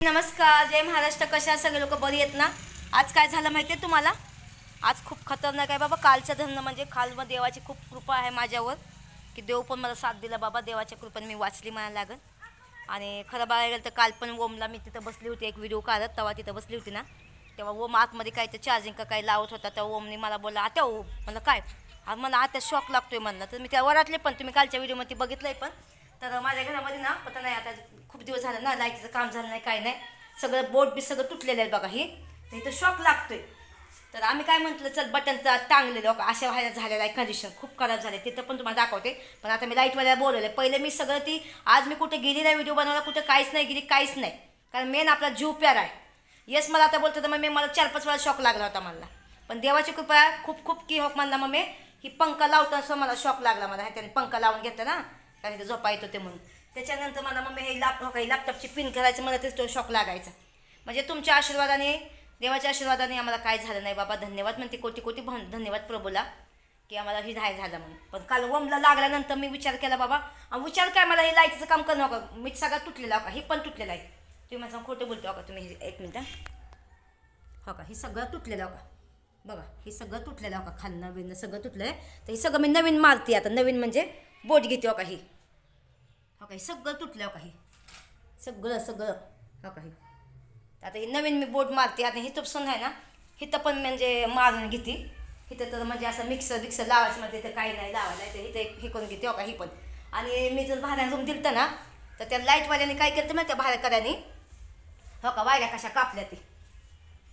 नमस्कार जय महाराष्ट्र. कशा सगळे लोक बरी आहेत ना? आज काय झालं माहिती आहे तुम्हाला? आज खूप खतरनाक आहे बाबा. कालचं धरणं म्हणजे काल मग देवाची खूप कृपा आहे माझ्यावर. की देव पण मला साथ दिला बाबा. देवाच्या कृपेने मी वाचली मला लागल. आणि खरं बघायला गेलं तर काल पण ओमला मी तिथं बसली होती. एक व्हिडिओ काढत तेव्हा तिथं बसली होती ना. तेव्हा ओम आतमध्ये काय तर चार्जिंग का काही लावत होता. तेव्हा ओमने मला बोलला आता ओम. म्हणलं काय? मला आता शॉक लागतोय म्हणलं. तर मी त्या वरातले पण तुम्ही कालच्या व्हिडिओमध्ये बघितलंय पण. तर माझ्या घरामध्ये ना पता नाही आता खूप दिवस झालं ना लाईटीचं काम झालं नाही काय नाही. सगळं बोट बी सगळं तुटलेलं आहे बघा ही. तर इथं शॉक लागतोय. तर आम्ही काय म्हटलं चल बटनचा टांगलेलं बघा अशा व्हायला झालेलं आहे कंडिशन खूप खराब झाले. तिथं पण तुम्हाला दाखवते. पण आता मी लाईटवाल्याला बोलवलं पहिले मी सगळं ती आज मी कुठे गेली नाही व्हिडिओ बनवला कुठं काहीच नाही गेली काहीच नाही. कारण मेन आपला जीव प्यार आहे. येस मला आता बोलतो तर मग मी मला चार पाच वेळा शॉक लागला होता मला पण देवाची कृपा खूप खूप की होक म्हणला मग मी ही पंखा लावताना असं मला शॉक लागला मला त्याने पंखा लावून घेतला ना. कारण इथं झोपा येत होते म्हणून. त्याच्यानंतर मला मग मी हे लॅप काही लॅपटॉपची पिन करायचं मला तेच तो शॉक लागायचा. म्हणजे तुमच्या आशीर्वादाने देवाच्या आशीर्वादाने आम्हाला काय झालं नाही बाबा धन्यवाद म्हणते कोटी कोटी भन- धन्यवाद प्रभूला की आम्हाला हे राहाय झालं म्हणून. पण काल वमला लागल्यानंतर मी विचार केला बाबा विचार काय मला हे लाईटचं काम करणं का मी सगळा तुटलेला हो का? हे पण तुटलेलं आहे. तुम्ही माझं खोटं बोलतो हो का? तुम्ही हे- एक मिनटं. हो का? हे सगळं तुटलेलं हो का? बघा हे सगळं तुटलेलं हो का? खालनं बिन्न सगळं तुटलं आहे तर हे सगळं मी नवीन मारते आता. नवीन म्हणजे बोट घेते हो का? ही. हो हे सगळं तुटलं हो का हे? सगळं सगळं. हो का हे? आता ही नवीन मी बोट मारते आता ही तुपसून आहे ना हिथं पण म्हणजे मारून घेते. इथं तर म्हणजे असं मिक्सर बिक्सर लावायचं म्हणजे इथं काही नाही लावायला तर एक हे करून घेते हो का ही पण. आणि मी जर भाड्यानं रूम दिलं ना तर त्या लाईटवाल्याने काय केलं माहिती त्या भाड्याकऱ्याने हो का वायऱ्या कशा कापल्या ती?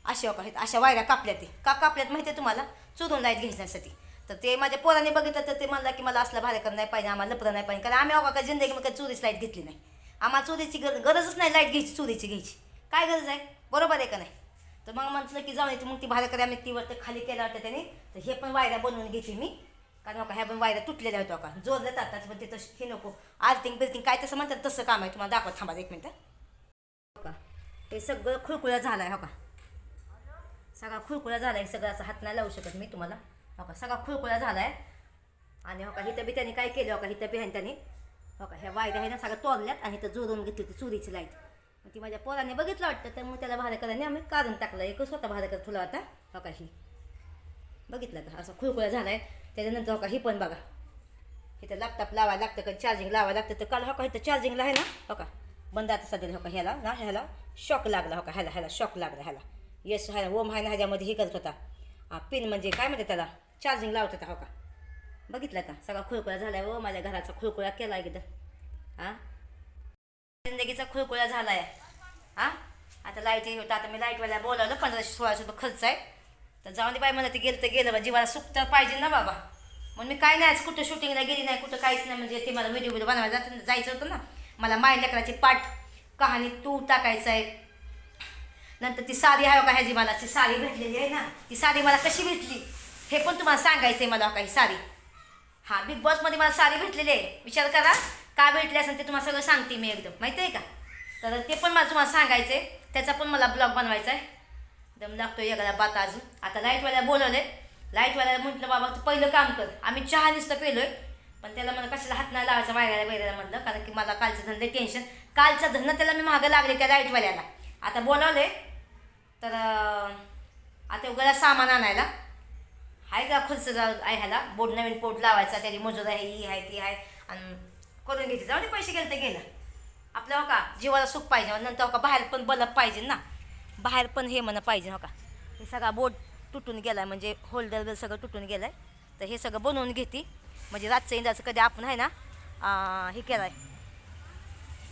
अशा हो का अशा वायऱ्या कापल्या ती. का कापल्यात माहिती आहे तुम्हाला? चुरून लाइट घ्यायच्यासाठी तर ते माझ्या पोराने बघितलं तर ते म्हणलं की मला असलं भाड्याकर नाही पाहिजे आम्हाला लपडं नाही पाहिजे. कारण आम्ही हो का जिंदगीमध्ये कधी चोरीच लाइट घेतली नाही. आम्हाला चोरीची गर गरजच नाही लाइट घ्यायची चोरीची घ्यायची. काय गरज आहे? बरोबर आहे का नाही? तर मग म्हटलं की जाऊन येते मग ती भाड्याकडे आम्ही ती वरती खाली केल्या होत्या त्याने. तर हे पण वायऱ्या बनवून घेते मी. कारण हो का ह्या पण वायऱ्या तुटलेल्या होत्या का जोरल्या जातात पण ते तशी हे नको. आर्थिंग बिर्थिंग काय तसं म्हणतात तसं काम आहे. तुम्हाला दाखवत थांबा एक मिनटं. हो का हे सगळं खुळखुळा झालं आहे हो का? सगळा खुळखुळा झाला आहे सगळं असं हात नाही लावू शकत मी तुम्हाला. हो का? सगळा खुळखुळा झाला आहे आणि हो का हिथं बी त्यांनी काय केलं? हो का हिथं बी ह्याने त्यांनी? हो का ह्या वायद्या आहे ना सगळ्या तोडल्यात आणि इथं जोडून घेतली होती चुरीची लाइट. मग ती माझ्या पोराने बघितलं वाटतं तर मग त्याला भारकराने आम्ही काढून टाकलं. एकच होता भारकर तुला होता. हो का ही. बघितलं का? असं खुळखुळा झाला आहे त्याच्यानंतर हो का ही पण बघा. इथं लॅपटॉप लावायला लागतं का चार्जिंग लावायला लागतं तर काल हो का इथं चार्जिंगला आहे ना हो का बंद आता सध्या हो का ह्याला ना ह्याला शॉक लागला हो का ह्याला ह्याला शॉक लागला ह्याला. येस ह्याला ओम आहे ना ह्याच्यामध्ये हे करत होता. पिन म्हणजे काय म्हणते त्याला? चार्जिंग लावत होता हो का? बघितलं का? सगळा खुळकुळा झाला आहे हो, व माझ्या घराचा खुळकुळा केला एकदम हां? जिंदगीचा खुळकुळा झाला आहे हां? आता लाइट हे होतं आता मी लाईटवाल्या बोलावलं पंधराशे सोळाशे रुपये खर्च आहे. तर जाऊन दे बाई मला ते गेलं तर गेलं बा जीवाला सुख तर पाहिजे ना बाबा. मग मी काय नाही कुठं शूटिंगला गेली नाही कुठं काहीच नाही म्हणजे ते मला व्हिडिओ व्हिडिओ बनवायला जायचं होतं ना. मला माय लेकराची पाठ कहाणी तू टाकायचं आहे. नंतर ती साडी आहे का ह्याची मला ती साडी भेटलेली आहे ना. ती साडी मला कशी भेटली? हे पण तुम्हाला सांगायचं आहे मला काही साडी. हां बिग बॉसमध्ये मला साडी भेटलेली आहे. विचार करा का भेटली असेल ते तुम्हाला सगळं सांगते मी एकदम. माहिती आहे का? तर ते पण मला तुम्हाला सांगायचं आहे त्याचा पण मला ब्लॉग बनवायचा आहे दम लागतो एखादा बात अजून. आता लाईटवाल्याला बोलवलं आहे लाईटवाल्याला म्हटलं बाबा तू पहिलं काम कर. आम्ही चहा नुसतं पेलोय. पण त्याला मला कशाला हात नाही लावायचा वायरायला वगैरे म्हटलं. कारण की मला कालचं धंदे टेन्शन कालचं धंदा त्याला मी मागं लागले त्या लाईटवाल्याला आता बोलावलं आहे तर आता उगाला सामान आणायला. आहे का खर्च आहे ह्याला? बोर्ड नवीन बोर्ड लावायचा त्याची मजूर आहे ही आहे ती आहे आणि करून घेते. जाऊ दे पैसे गेले तर गेला. आपलं हो का जीवाला सुख पाहिजे नंतर हो का बाहेर पण बलब पाहिजे ना. बाहेर पण हे म्हणा पाहिजे हो का. हे सगळा बोर्ड तुटून गेला आहे म्हणजे होल्डर सगळं तुटून गेलं आहे तर हे सगळं बनवून घेते. म्हणजे रातचं इंदाचं कधी आपण आहे ना हे केलं आहे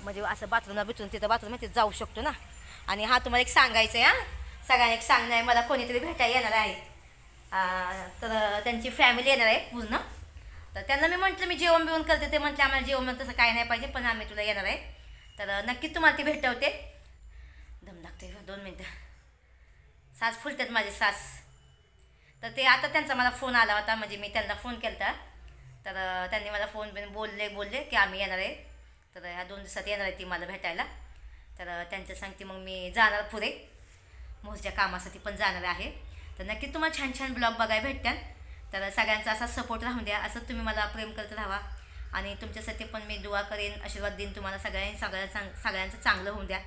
म्हणजे असं बाथरूमला बिथरून तिथं बाथरूम तिथं जाऊ शकतो ना. आणि हा तुम्हाला एक सांगायचं आहे हां. सगळ्यांना एक सांगणं आहे मला कोणीतरी भेटायला येणार आहे. तर त्यांची फॅमिली येणार आहे पूर्ण. तर त्यांना मी म्हटलं मी जेवण बिवण करते ते म्हटलं आम्हाला जेवण तसं काय नाही पाहिजे पण आम्ही तुला येणार आहे. तर नक्कीच तुम्हाला ती भेटवते. दम लागते दोन मिनटं. सास फुलतात माझे सास. तर ते आता त्यांचा मला फोन आला होता म्हणजे मी त्यांना फोन केला तर त्यांनी मला फोन बिन बोलले बोलले की आम्ही येणार आहे. तर ह्या दोन दिवसात येणार आहे ती मला भेटायला. तर त्यांच्या सांगते मग मी जाणार पुढे. मोजच्या कामासाठी पण जाणार आहे. तर नक्की तुम्हाला छान छान ब्लॉग बघायला भेटतात. तर सगळ्यांचा असा सपोर्ट राहून द्या. असं तुम्ही मला प्रेम करत राहा आणि तुमच्यासाठी पण मी दुआ करेन आशीर्वाद देईन तुम्हाला सगळ्यांनी सगळ्या चांग सगळ्यांचं चांगलं होऊन द्या.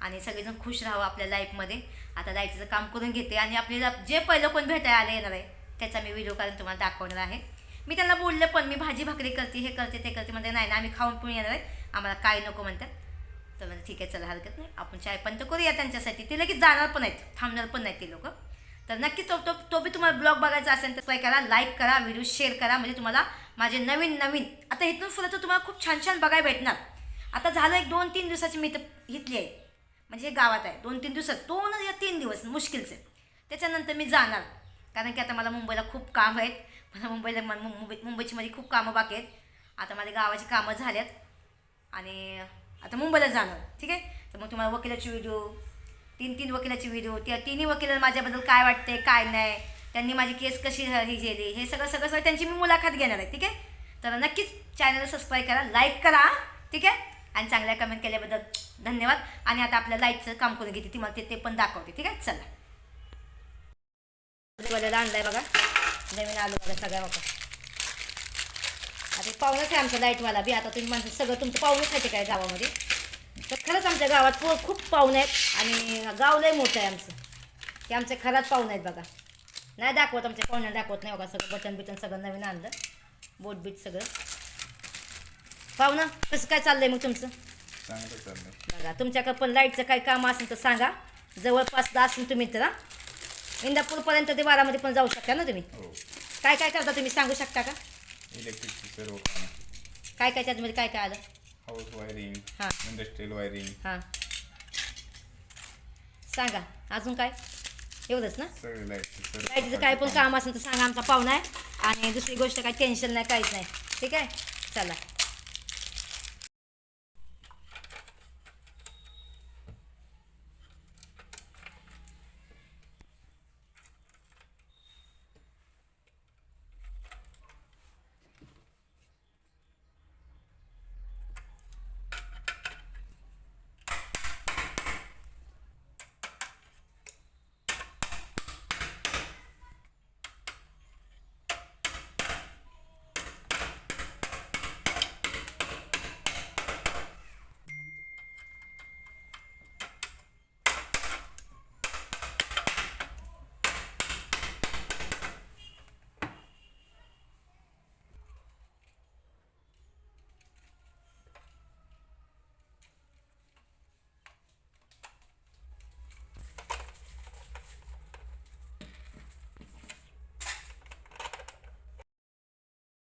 आणि सगळेजण खुश राहावं आपल्या लाईफमध्ये आता लाईटचं काम करून घेते. आणि आपल्याला जे पहिलं कोण भेटायला आलं येणार आहे त्याचा मी व्हिडिओ काढून तुम्हाला दाखवणार आहे. मी त्यांना बोललं पण मी भाजी भाकरी करते हे करते ते करते. म्हणते नाही ना आम्ही खाऊन पिऊन येणार आहे. आम्हाला काय नको म्हणतात. तर म्हणजे ठीक आहे चला हरकत नाही. आपण चाय पण तर करूया त्यांच्यासाठी. ते लगेच जाणार पण आहेत थांबणार पण नाहीत ते लोक. तर नक्की तो तो तो बी तुम्हाला ब्लॉग बघायचा असेल तर काय करा लाईक करा व्हिडिओ शेअर करा. म्हणजे तुम्हाला माझे नवीन नवीन आता इथून फुलं तर तुम्हाला खूप छान छान बघायला भेटणार. आता झालं एक दोन तीन दिवसाची मी तर घेतली आहे. म्हणजे हे गावात आहे. दोन तीन दिवसात. दोन या तीन दिवस मुश्किलचे. त्याच्यानंतर मी जाणार. कारण की आता मला मुंबईला खूप काम आहेत. मला मुंबईला मुंबई मुंबईची माझी खूप कामं बाकी आहेत. आता माझ्या गावाची कामं झाल्यात. आणि आता मुंबईला जाणार ठीक आहे? तर मग तुम्हाला वकिलाची व्हिडिओ तीन तीन वकिलाची व्हिडिओ त्या तिन्ही वकिलांना माझ्याबद्दल काय वाटते काय नाही त्यांनी माझी केस कशी ही गेली हे सगळं सगळं सगळं त्यांची मी मुलाखत घेणार आहे ठीक आहे? तर नक्कीच चॅनलला सबस्क्राईब करा लाईक करा ठीक आहे? आणि चांगल्या कमेंट केल्याबद्दल धन्यवाद. आणि आता आपल्या लाईटचं काम करून घेते ती मला ते ते पण दाखवते ठीक आहे? चला. आणलं आणलाय बघा. नवीन आलो बघा सगळ्या बघा. आता पाहुणच आहे आमच्या लाईटवाला बी. आता तुम्ही म्हणता सगळं तुमचं पाहुणच आहे ते काय गावामध्ये? तर खरंच आमच्या गावात पो खूप पाहुणे आहेत आणि गाव लय मोठं आहे आमचं. ते आमचे खराच पाहुणे आहेत बघा. नाही दाखवत आमच्या पाहुण्या दाखवत नाही बघा सगळं बटन बिटन सगळं नवीन आणलं. बोट बीट सगळं. पाहुणा कसं काय चाललंय मग तुमचं? बघा तुमच्याकडे पण लाईटचं काही काम असेल तर सांगा. जवळपास असेल तुम्ही तर इंदापूरपर्यंत ते बारामध्ये पण जाऊ शकता ना तुम्ही? हो. काय काय करता तुम्ही सांगू शकता का? इलेक्ट्रिकची सर्व कामं काय काय त्याच्यामध्ये काय काय आलं? हाऊस वायरिंग हां. इंडस्ट्रियल वायरिंग हां. सांगा अजून काय? एवढंच ना? सगळे लाईटीचं काय पण काम असेल तर सांगा आमचा पाहुणा आहे. आणि दुसरी गोष्ट काय टेन्शन नाही काहीच नाही. ठीक आहे? चला.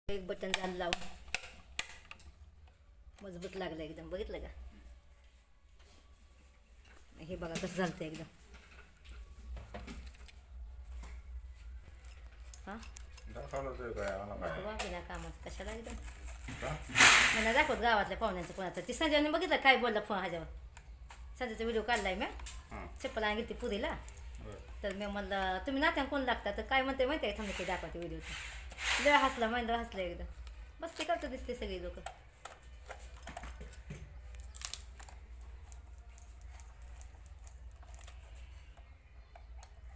एक बटन झालं लावून मजबूत लागलं एकदम. बघितलं का? हे बघा कसं झालं एकदम. हां? कामात. कशाला एकदम? मला दाखवत गावातल्या पाहुण्यांचं कोणाचं. ती संजयने बघितलं काय बोलला फोन ह्याच्यावर? संजयचा व्हिडिओ काढलाय मी चप्पल आणि गेली पुरीला. तर मी म्हणलं तुम्ही नात्यान कोण लागता? तर काय म्हणते माहिती आहे थांबते ते दाखवते व्हिडिओ लय हसला महेंद्र हसला एकदम मस्ती ते करतो दिसते सगळी लोक.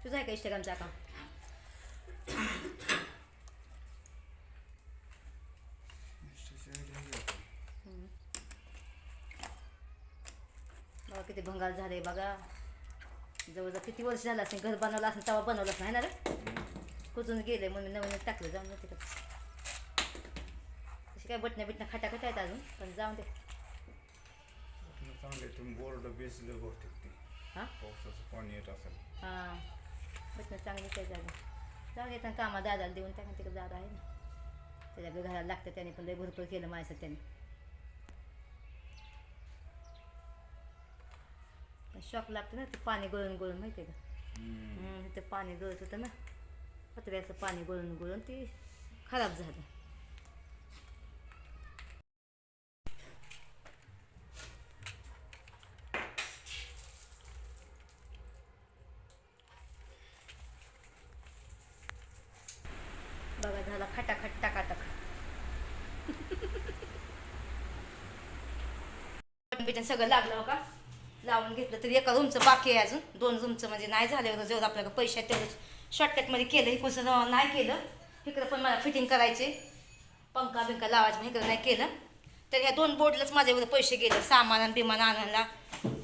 तुझा आहे का इंस्टाग्रामचा अकाउंट बघा किती भंगाल झाले बघा. जवळजवळ किती वर्ष झालं असेल घर बनवलं असेल तेव्हा बनवलंच नाही ना रे? कुठून गेले म्हणून नवीनच टाकलं जाऊन दे तिकडं. तशी काय बटणं बिटणं खटाखट आहेत अजून पण जाऊन दे. चांगले तुम्ही बोर्ड बेसलं बहुतेक ते. हां? पावसाचं पाणी येत असेल. हां. बटणं चांगली काय झालं जाऊन येताना कामा दादाला देऊन टाकून तिकडे दादा आहे ना. त्याच्या घराला लागतं त्याने पण लय भरपूर केलं माझ्यासाठी त्याने. शॉक लागतं ना ते पाणी गळून गळून माहिती आहे का? हम्म, ते पाणी गळत होतं ना. पत्र्याचं पाणी गळून गळून ते खराब झालं. बघा झाला खटाखट टाकाटक. बिटन सगळं लागलं का लावून घेतलं तरी एका रूमचं बाकी आहे अजून. दोन रूमचं म्हणजे नाही झाले जेवढं आपल्याला पैसे आहेत तेवढं शॉर्टकटमध्ये केलं इकडचं नाही केलं. इकडं पण मला फिटिंग करायचे. पंखा बिंका लावायचं पण इकडं नाही केलं. तर ह्या दोन बोर्डलाच माझ्या एवढं पैसे गेले. सामान आणि बिमान आणायला.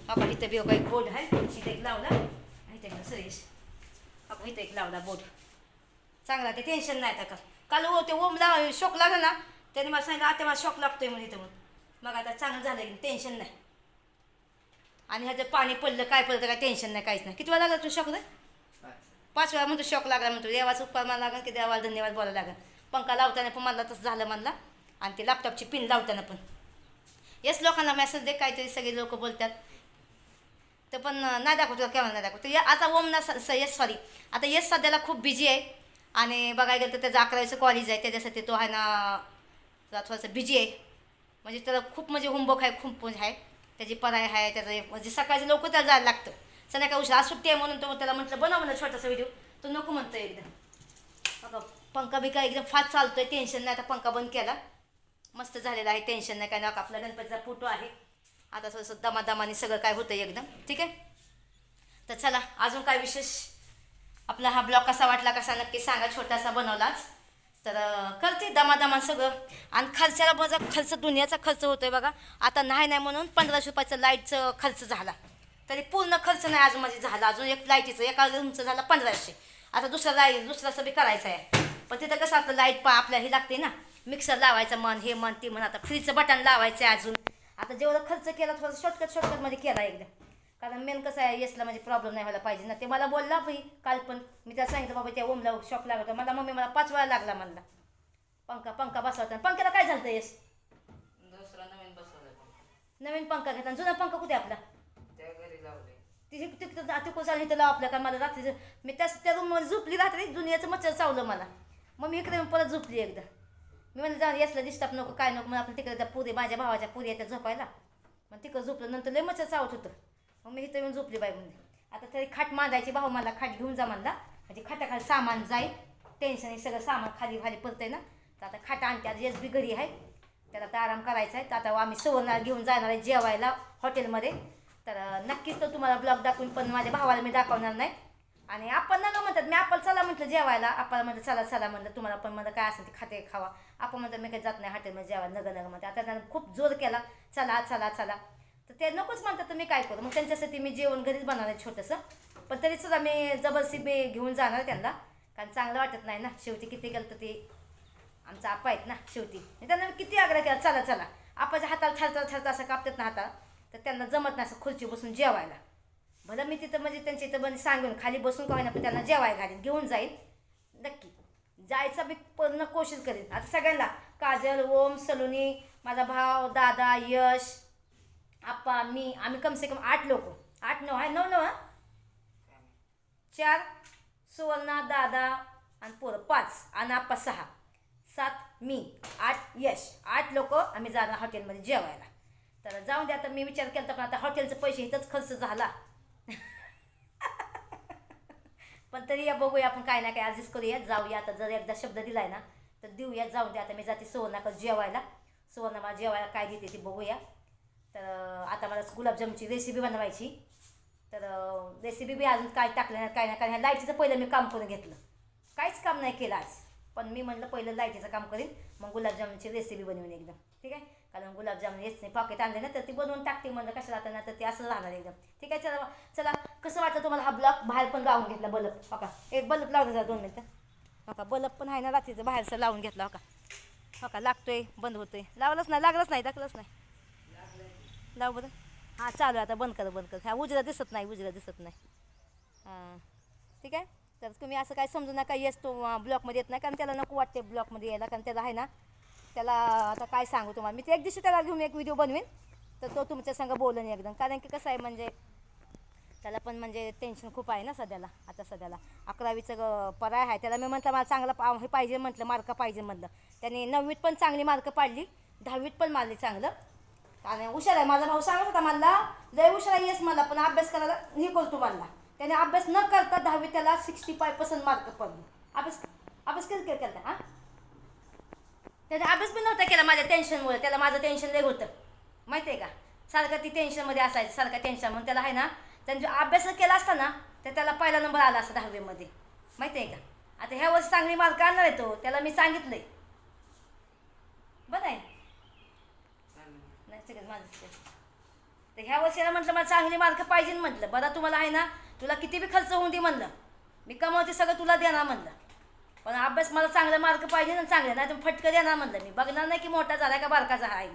अगं इथं बी हो, एक बोर्ड आहे. इथं एक लावला. आणि इथं सुरेश. आपण इथं एक लावला बोर्ड चांगला ते टेन्शन नाही आता का. काल हो ते ओमला शॉक लागला ना त्याने मला सांगितलं आता मला शॉक लागतोय म्हणून इथं मग आता चांगलं झालं टेन्शन नाही. आणि ह्याचं पाणी पडलं काय पडलं काय टेन्शन नाही काहीच नाही. किती वेळा लागला तू शॉक पाच वेळा म्हणतो शॉक लागला म्हणतो देवाचं उपकार मला लागेल की देवाला धन्यवाद बोलायला लागेल पंखा लावताना पण मला तसं झालं म्हणला. आणि ते लॅपटॉपची पिन लावताना पण. येस लोकांना मेसेज दे काहीतरी सगळे लोक बोलतात. तर पण नाही दाखवतो केव्हा नाही दाखवतो? या आता ओम ना स येस सॉरी आता येस सध्याला खूप बिझी आहे. आणि बघायला गेलं तर त्याचं अकरावीचं कॉलेज आहे. त्याच्यासाठी तो आहे ना जरा थोडासा बिझी आहे. म्हणजे त्याला खूप म्हणजे होमवर्क आहे खूप म्हणजे आहे. त्याची पढाई आहे त्याचं म्हणजे सकाळचं लवकर त्याला जायला लागतं. संध्याकाळी उशीर. आज सुट्टी आहे म्हणून तो त्याला म्हटलं बनव म्हणलं छोटासा व्हिडिओ तो नको म्हणतो एकदम. बघा पंखा बिका एकदम फास्ट चालतोय टेन्शन नाही. आता पंखा बंद केला. मस्त झालेला आहे टेन्शन नाही काय नाही. आपला गणपतीचा फोटो आहे. आता थोडंसं दमादमाने सगळं काय होतं एकदम. ठीक आहे? तर चला अजून काय विशेष? आपला हा ब्लॉग कसा वाटला कसा नक्की सांगा. छोटासा बनवलाच तर करते दमादमा सगळं. आणि खर्चाला माझा खर्च दुनियाचा खर्च होतोय बघा. आता नाही नाही म्हणून पंधराशे रुपयाचं लाईटचं खर्च झाला. तरी पूर्ण खर्च नाही अजून माझी झाला. अजून एक लाईटीचं एका रूमचं झालं पंधराशे. आता दुसरा लाइट दुसराचं बी करायचं आहे पण तिथं कसं आपलं लाइट पा आपल्या हे लागते ना. मिक्सर लावायचं मन हे मन ते मन आता फ्रीजचं बटन लावायचं आहे अजून. आता जेवढा खर्च केला थोडं शॉर्टकट शॉर्टकटमध्ये केला एकदम कारण मेन कसं आहे येसला म्हणजे प्रॉब्लेम नाही व्हायला पाहिजे ना. ते मला बोलला भाई काल पण. मी त्याला सांगितलं बाबा त्या ओमला शॉक लागला मला मम्मी मला पाच वेळा लागला म्हणला. पंखा पंखा बसवता पंख्याला काय झालं येस दुसरा नवीन बसवलाय पंखा. नवीन पंखा घेतला. आणि जुना पंखा कुठे आपला? त्या तिथे तिथं जाते चालू इथं लाव आपल्या कारण मला रात्री मी त्याच त्या रूममध्ये झोपली रात्री दुनियाचं मच्छर चावलं मला. मग मी इकडे परत झोपली एकदा. मी म्हणलं जाऊन येसला डिस्टर्ब नको काय नको मग आपण तिकडे त्या पुरी माझ्या भावाच्या पुरी येत्या झोपायला. मग तिकडं झोपलं नंतर लय मच्छर चावत होतं. मग मी इथं येऊन झोपली बाई म्हणजे आता तरी खाट मांडायची भाऊ मला खाट घेऊन जा म्हणला. म्हणजे खाटाखाली सामान जाईल. टेन्शन हे सगळं सामान खाली खाली पडतंय ना. तर आता खाट आणते आज एस बी घरी आहे. त्याला तर आराम करायचा आहे. तर आता आम्ही सवरणार घेऊन जाणार आहे जेवायला हॉटेलमध्ये. तर नक्कीच तो तुम्हाला ब्लॉग दाखवून पण माझ्या भावाला मी दाखवणार नाही. आणि आपण नका म्हणतात मी आपण चला म्हटलं जेवायला. आपण म्हणलं चला चला म्हणलं तुम्हाला पण म्हणलं काय असेल ते खाते खावा. आपण म्हणतात मी काही जात नाही हॉटेलमध्ये जेवायला नग नग म्हणतात. आता त्यानं खूप जोर केला. चला चला चला. तर ते नकोच म्हणतात तर मी काय करू? मग त्यांच्यासाठी मी जेवण घरीच बनवणार आहे छोटंसं. पण तरी सुद्धा मी जबरदस्ती मी घेऊन जाणार आहे त्यांना. कारण चांगलं वाटत नाही ना. शेवटी किती गेलं तर ते आमचा आपा आहेत ना शेवटी. त्यांना किती आग्रह केला चला चला. आपाच्या हाताला ठरता ठरता असं कापतात ना हाताला. तर त्यांना जमत नाही असं खुर्ची बसून जेवायला. भलं मी तिथं म्हणजे त्यांच्या इथं म्हणजे सांगून खाली बसून का होईना पण त्यांना जेवायला घालीन घेऊन जाईन. नक्की. जायचा मी पूर्ण कोशिश करीन. आता सगळ्यांना काजल ओम सलोनी माझा भाव दादा यश आप्पा मी आम्ही कमसे कम आठ लोक. आठ नऊ आहे? नऊ नऊ चार सुवर्णा दादा आणि पोरं पाच आणि आप्पा सहा. सात मी आठ यश. आठ लोक आम्ही जाणार हॉटेलमध्ये जेवायला. तर जाऊन द्या आता मी विचार केला पण आता हॉटेलचं पैसे इथंच खर्च झाला. पण तरी या बघूया आपण काय ना काय ॲडजस्ट करूया. जाऊया आता जर एकदा शब्द दिलाय ना तर देऊया. जाऊन द्या आता मी जाते सुवर्णाकडे जेवायला. सुवर्ण मला जेवायला काय देते ते बघूया. तर आता मला गुलाबजामची रेसिपी बनवायची. तर रेसिपी बी अजून काय टाकलं नाही काय ना काय नाही. लाईटीचं पहिलं मी काम करून घेतलं. काहीच काम नाही केलं आज. पण मी म्हटलं पहिलं लाईटीचं काम करीन मग गुलाबजामुनची रेसिपी बनवून एकदम ठीक आहे? कारण गुलाबजामुन येत नाही पॉकेट आणले ना तर ती बनवून टाकते म्हणलं कशा जातं ना तर ते असं राहणार एकदम. ठीक आहे चला चला कसं वाटलं तुम्हाला हा ब्लॉक बाहेर पण लावून घेतला बल्ब होका एक बल्ब लावलं जा दोन मिनटं. होका बल्ब पण आहे ना रात्रीचं बाहेरचं लावून घेतला होका होका लागतोय बंद होतोय. लावलंच नाही लागलंच नाही टाकलंच नाही. लाव बरं. हां चालू आहे आता बंद कर बंद कर. ह्या उजरा दिसत नाही उजरा दिसत नाही. हां ठीक आहे? तर तुम्ही असं काय समजू नका येस तो ब्लॉकमध्ये येत नाही कारण त्याला नको वाटते ब्लॉकमध्ये यायला कारण त्याला आहे ना त्याला आता काय सांगू तुम्हाला? मी ते एक दिवशी त्याला घेऊन एक व्हिडिओ बनवीन. तर तो तुमच्या संग एकदम. कारण की कसं आहे म्हणजे त्याला पण म्हणजे टेन्शन खूप आहे ना सध्याला आता सध्याला. अकरावीचं पर्याय आहे. त्याला मी म्हटलं मला चांगला पा हे पाहिजे म्हटलं मार्क पाहिजे म्हटलं. त्याने नववीत पण चांगली मार्क पाडली दहावीत पण मारली चांगलं. आणि हुशार आहे. माझा भाऊ सांगत होता मला लय हुशार आहे येस मला पण अभ्यास करायला हे करतो मला. त्याने अभ्यास न करता दहावीत त्याला सिक्स्टी फाय पर्सेंट मार्क पडले. अभ्यास अभ्यास केलं केलं केलं हां? त्याने अभ्यास पण नव्हता केला माझ्या टेन्शनमुळे त्याला माझं टेन्शन लय होतं. माहिती आहे का? सारखं ती टेन्शनमध्ये असायचं सारखं टेन्शन म्हणून त्याला आहे ना त्याने जो अभ्यास केला असता ना तर त्याला पहिला नंबर आला असता दहावीमध्ये. माहिती आहे का? आता ह्या वर्षी चांगली मार्क आणणार आहे तो. त्याला मी सांगितलंय. बरं आहे. नाही माझं तर ह्या वर्षीला म्हटलं मला चांगली मार्क पाहिजे म्हटलं. बरं तुम्हाला आहे ना तुला किती बी खर्च होऊन दे म्हणलं. मी कमावते सगळं तुला देणार म्हणलं. पण अभ्यास मला चांगले मार्क पाहिजे ना चांगले नाही तर फटकं देणार म्हणलं मी. बघणार नाही की मोठा झाला का बारकाचा आहे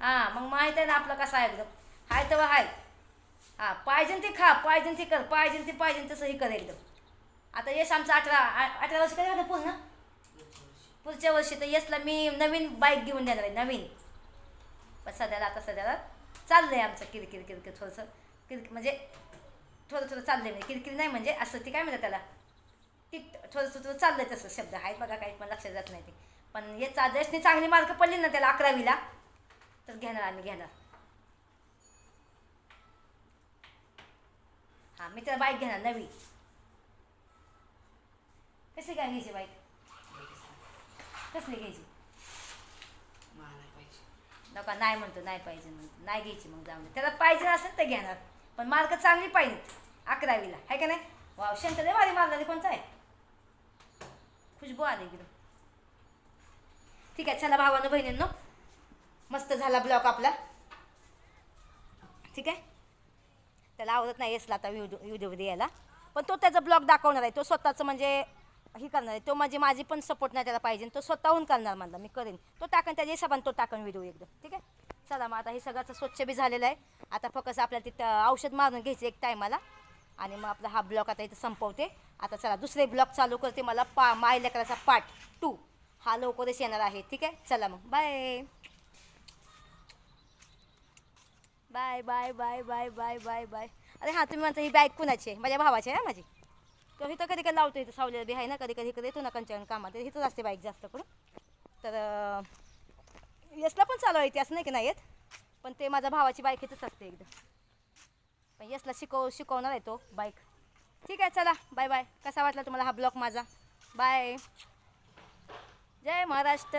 हां मग माहीत आहे ना आपलं कसं आहे एकदम. हाय तर हाय. हां पाहिजे ते खा पाहिजे ते कर पाहिजे ते पाहिजे तसंही कर एकदम. आता यश आमचं अठरा अठरा वर्ष कधी झालं पूर्ण? पुढच्या वर्षी तर यशला मी नवीन बाईक घेऊन देणार आहे नवीन. पण सध्याला आता सध्याला चाललं आहे आमचं किरकिर किरकिर थोडंसं. किरकिर म्हणजे थोडं थोडं चाललं आहे म्हणजे किरकिर नाही म्हणजे असं ती काय म्हणतात त्याला? ती थोडंसं थोडं चाललंय तसं शब्द. आहेत बघा काही पण लक्षात जात नाही ते. पण हे चादर्शने चांगली मार्क पडली ना त्याला अकरावीला तर घेणार आम्ही घेणार. हां मी त्याला बाईक घेणार नवी. कशी काय घ्यायची बाईक? कसली घ्यायची? पाहिजे. नका नाही म्हणतो नाही पाहिजे म्हणतो. नाही घ्यायची मग जाऊन. त्याला पाहिजे असेल तर घेणार. पण मार्क चांगली पाहिजेत अकरावीला. आहे का नाही? वाव शंकर भारी मारला कोणता आहे? खुशबू आली इकडं. ठीक आहे चला भावानं बहिणींनो. मस्त झाला ब्लॉक आपला. ठीक आहे? त्याला आवडत नाही असला आता व्हिडिओ व्हिडिओमध्ये यायला पण तो त्याचा ब्लॉग दाखवणार आहे. तो स्वतःचं म्हणजे ही करणार आहे. तो म्हणजे माझी पण सपोर्ट नाही त्याला पाहिजे. तो स्वतःहून करणार मला मी करेन. तो टाकन त्याच्या हिशोबाने तो टाकन व्हिडिओ एकदम. ठीक आहे? चला मग आता हे सगळं स्वच्छ बी झालेलं आहे. आता फक्त आपल्याला तिथं औषध मारून घ्यायचं एक टायमाला आणि मग आपला हा ब्लॉक आता इथं संपवते. आता चला दुसरे ब्लॉक चालू करते मला पा माय लेकराचा पार्ट टू हा लवकरच येणार आहे ठीक आहे? चला मग bye bye bye bye bye bye bye bye अरे हां तुम्ही म्हणता ही बॅग कुणाची आहे? माझ्या भावाची आहे ना माझी. तो इथं कधी कधी लावतो इथं सावलेलं बी आहे ना? कधी कधी इकडे येतो ना कंचन कामात इथंच असते बाईक जास्त करून. तर यसला पण चालू आहे ती असं नाही की नाही येत? पण ते माझ्या भावाची बाईक इथंच असते एकदम. पण यसला शिकव शिकवणार आहे तो बाईक ठीक आहे चला. Bye bye. कसा वाटला तुम्हाला हा ब्लॉग माझा? बाय. जय महाराष्ट्र.